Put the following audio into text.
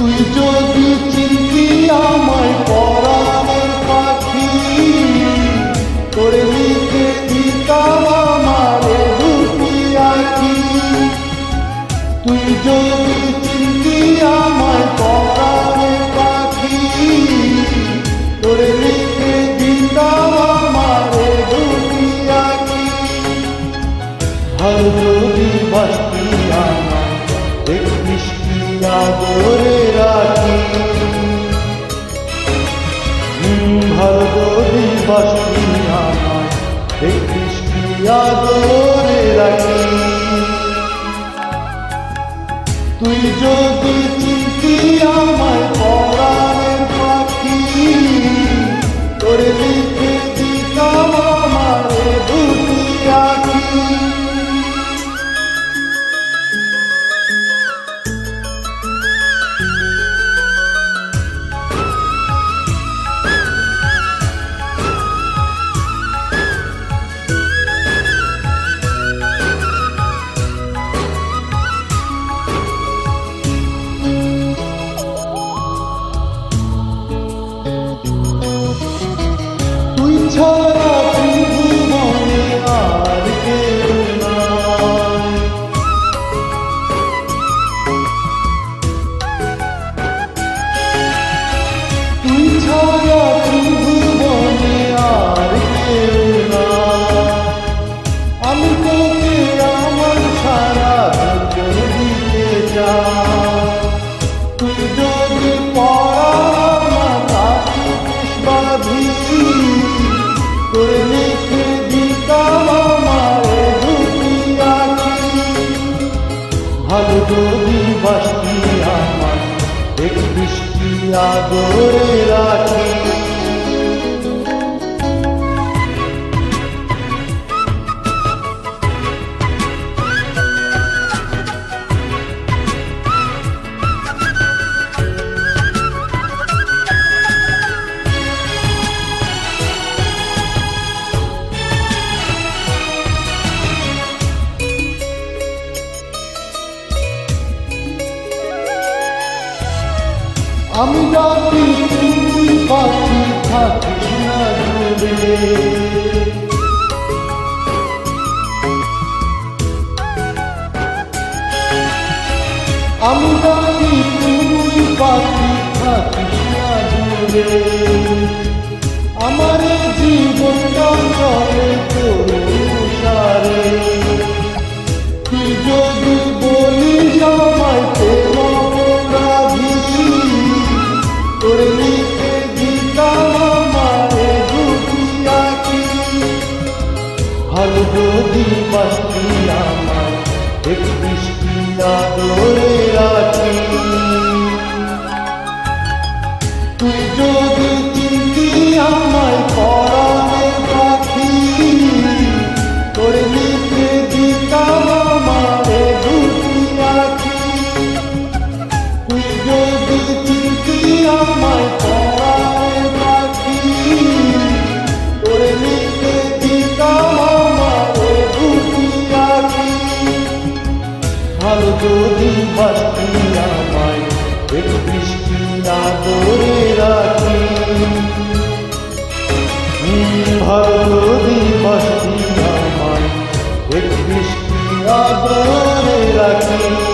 যদি চিনতি আমায় পরাণের পাখি করে লিখে দিতাম আমারে দুটি তুই যদি চিনতি আমায় পরাণের পাখি করে লিখে দিতাম আমারে আঁকি ভালো যদি বাসতি আমায়, দেখিস কি আদরে যদি কি আদরে রাখি আমি ডাকি তুই পাখি থাকি না দূরে আমি ডাকি তুই পাখি থাকি না দূরে আমার ভালো যদি বাসতি আমায় দেখিস কি আদরে রাখি। তুই যদি যদি আমায় আমায় বৃষ্টি না আদরে রাখি ভালো যদি বাসতি আমায় দেখিস কি আদরে রাখি